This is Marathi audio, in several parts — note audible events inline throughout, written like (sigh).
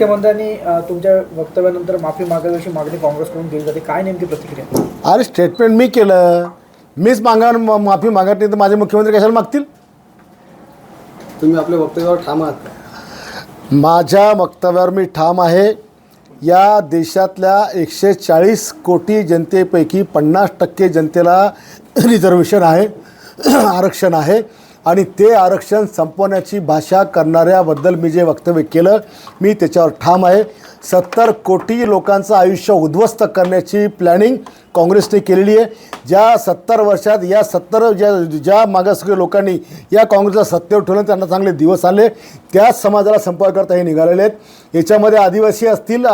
मुख्यमंत्र्यांनी तुमच्या वक्तव्यानंतर माफी मागावी अशी मागणी काँग्रेसकडून केली जाते. काय नेमकी प्रतिक्रिया? अरे स्टेटमेंट मी केलं. मीच मागा माफी मागत नाही तर माझे मुख्यमंत्री कशाला मागतील? तुम्ही आपल्या वक्तव्यावर ठाम आहात का? माझ्या वक्तव्यावर मी ठाम आहे. या देशातल्या एकशे चाळीस कोटी जनतेपैकी पन्नास टक्के जनतेला (clears throat) रिझर्वेशन आहे. (clears throat) आरक्षण आहे. आणि ते आरक्षण संपवण्याची भाषा करणाऱ्याबद्दल मी जे वक्तव्य केलं मी त्याच्यावर ठाम आहे. सत्तर कोटी लोकांचं आयुष्य उद्ध्वस्त करण्याची प्लॅनिंग काँग्रेसने केलेली आहे. ज्या सत्तर वर्षात या सत्तर ज्या ज्या मागासवर्गीय लोकांनी या काँग्रेसला सत्तेवर ठेवलं त्यांना चांगले दिवस आले त्याच समाजाला संपर्क करता हे निघालेले आहेत. याच्यामध्ये आदिवासी असतील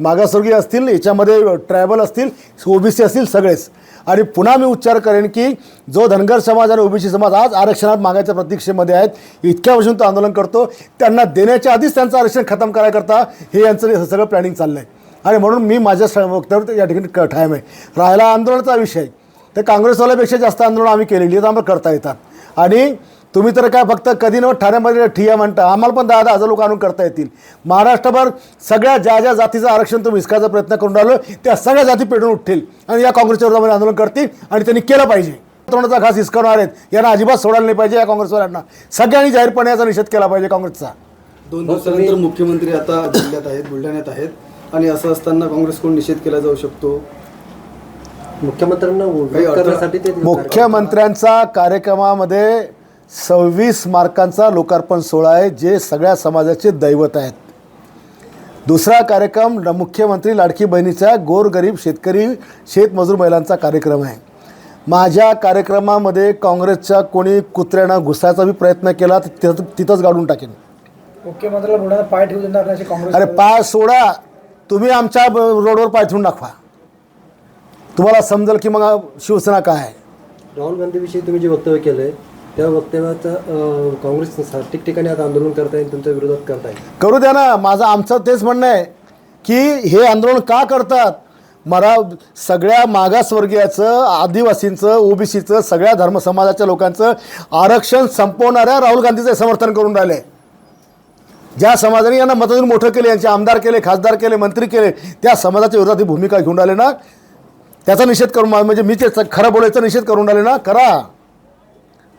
मागासवर्गीय असतील याच्यामध्ये ट्रायबल असतील ओबीसी असतील सगळेच. आणि पुन्हा मी उच्चार करेन की जो धनगर समाज आणि ओबीसी समाज आज आरक्षणात मागायच्या प्रतीक्षेमध्ये आहेत इतक्या वर्षून तो आंदोलन करतो त्यांना देण्याच्या आधीच त्यांचं आरक्षण खतम करायकरता हे यांचं सगळं प्लॅनिंग चाललं आहे आणि म्हणून मी माझ्या वक्तव्य या ठिकाणी क- ठाम आहे. राहिला आंदोलनाचा विषय. तर काँग्रेसवाल्यापेक्षा जास्त आंदोलन आम्ही केलेली आहेत आम्हाला करता येतात. आणि तुम्ही तर काय फक्त कधी न ठाण्यामध्ये ठिया म्हणता आम्हाला पण दहा दहा हजार लोक आणून करता येतील. महाराष्ट्रभर सगळ्या ज्या ज्या जातीचं आरक्षण तुम्ही हिसकायचा प्रयत्न करून राहिलो त्या सगळ्या जाती पेटून उठतील आणि या काँग्रेसच्या विरोधामध्ये आंदोलन करतील आणि त्यांनी केलं पाहिजे. तरुणाचा घास हिसकावणार आहेत. यांना अजिबात सोडायला नाही पाहिजे या काँग्रेसवाल्यांना. सगळ्यांनी जाहीरपणे याचा निषेध केला पाहिजे काँग्रेसचा. दोन दिवसानंतर मुख्यमंत्री आता जिल्ह्यात आहेत बुलढाण्यात आहेत आणि असं असताना काँग्रेसकडून निषेध केला जाऊ शकतो? मुख्यमंत्र्यांना मुख्यमंत्र्यांचा कार्यक्रमामध्ये सव्वीस मार्कांचा लोकार्पण सोहळा आहे जे सगळ्या समाजाचे दैवत आहेत. दुसरा कार्यक्रम मुख्यमंत्री लाडकी बहिणीचा गोरगरीब शेतकरी शेतमजूर महिलांचा कार्यक्रम आहे. माझ्या कार्यक्रमामध्ये काँग्रेसच्या कोणी कुत्र्यानं घुसायचा बी प्रयत्न केला तर तिथं तिथंच गाडून टाकेन. मुख्यमंत्र्याला बुलढाणा पाय ठेवू देणार नाही अशी काँग्रेस अरे पाय सोडा. तुम्ही आमच्या ब- रोडवर पाय ठेवून दाखवा. तुम्हाला समजेल की मग शिवसेना काय आहे. राहुल गांधीविषयी तुम्ही जे वक्तव्य केलंय त्या वक्तव्याचं काँग्रेस ठिकठिकाणी आता आंदोलन करताय तुमच्या विरोधात करताय करू द्या ना माझं आमचं तेच म्हणणं आहे की हे आंदोलन का करतात? मरा सगळ्या मागासवर्गीयाचं आदिवासींचं ओबीसीचं सगळ्या धर्म समाजाच्या लोकांचं आरक्षण संपवणाऱ्या राहुल गांधीचं समर्थन करून राहिले. ज्या समाजाने यांना मतदान मोठं केले यांचे आमदार केले खासदार केले मंत्री केले त्या समाजाच्या विरोधात ही भूमिका घेऊन राहिले ना? त्याचा निषेध करून म्हणजे मी ते खरं बोलायचा निषेध करून राहिले ना? करा.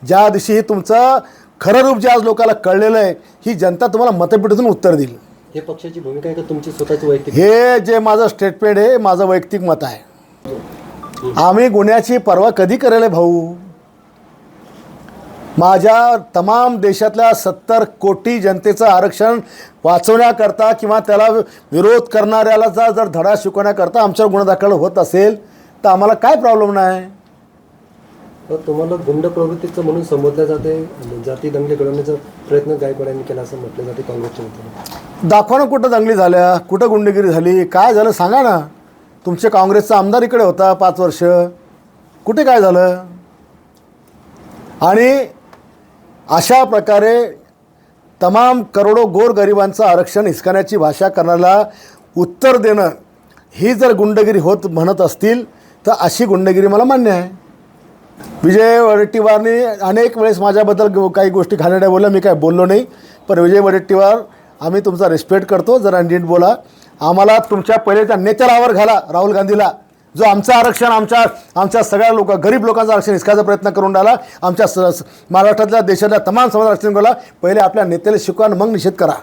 ज्या दिवशी तुमचं खरं रूप जे आज लोकांना कळलेलं आहे ही जनता तुम्हाला मतपेटीतून उत्तर देईल. हे पक्षाची भूमिका आहे का तुमची? स्वतःची वैयक्तिक? हे जे माझं स्टेटमेंट आहे माझं वैयक्तिक मत आहे. आम्ही गुन्ह्याची पर्वा कधी करेल भाऊ? माझ्या तमाम देशातल्या सत्तर कोटी जनतेचं आरक्षण वाचवण्याकरता किंवा त्याला विरोध करणाऱ्याला जर जर धडा शिकवण्याकरता आमच्यावर गुन्हा दाखल होत असेल तर आम्हाला काय प्रॉब्लेम नाही? तर तुम्हाला गुंड प्रवृत्तीचं म्हणून संबोधलं जाते जाती दंगली घडवण्याचा प्रयत्न गायकवाड यांनी केला असं म्हटलं जाते काँग्रेसच्या वतीने. दाखवा कुठं दंगली झाल्या कुठं गुंडगिरी झाली काय झालं सांगा ना. तुमचे काँग्रेसचा आमदार इकडे होता पाच वर्ष. कुठे काय झालं? आणि अशा प्रकारे तमाम करोडो गोरगरिबांचं आरक्षण हिसकाण्याची भाषा करण्याला उत्तर देणं ही जर गुंडगिरी होत म्हणत असतील तर अशी गुंडगिरी मला मान्य आहे. विजय वडेट्टीवारने अनेक वेळेस माझ्याबद्दल काही गोष्टी घालण्याच्या बोलल्या मी काय बोललो नाही. पण विजय वडेट्टीवार आम्ही तुमचा रिस्पेक्ट करतो जरा नीट बोला. आम्हाला तुमच्या पहिले त्या नेत्याला आवर घाला राहुल गांधीला. जो आमचं आरक्षण आमच्या आमच्या सगळ्या लोक गरीब लोकांचं आरक्षण हिसकायचा प्रयत्न करून राहिला. आमच्या स महाराष्ट्रातल्या देशातल्या तमाम समाज आरक्षण केला पहिले आपल्या नेत्याला शिकवा मग निषेध करा.